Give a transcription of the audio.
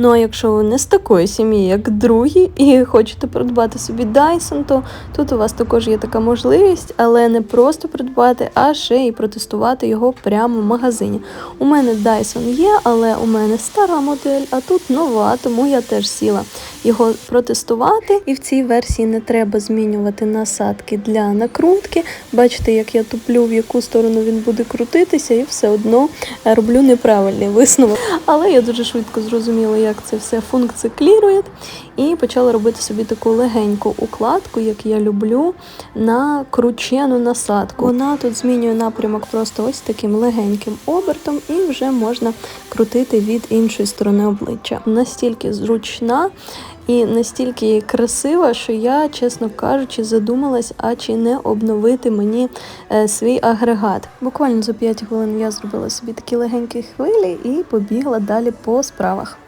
Ну а якщо ви не з такої сім'ї, як другі, і хочете придбати собі Dyson, то тут у вас також є така можливість, але не просто придбати, а ще й протестувати його прямо в магазині. У мене Dyson є, але у мене стара модель, а тут нова, тому я теж сіла його протестувати. І в цій версії не треба змінювати насадки для накрутки. Бачите, як я туплю, в яку сторону він буде крутитися, і все одно роблю неправильний висновок. Але я дуже швидко зрозуміла, як це все функціклірує, і почала робити собі таку легеньку укладку, як я люблю, на кручену насадку. Вона тут змінює напрямок просто ось таким легеньким обертом, і вже можна крутити від іншої сторони обличчя. Настільки зручна. І настільки красива, що я, чесно кажучи, задумалась, а чи не обновити мені е, свій агрегат. Буквально за 5 хвилин я зробила собі такі легенькі хвилі і побігла далі по справах.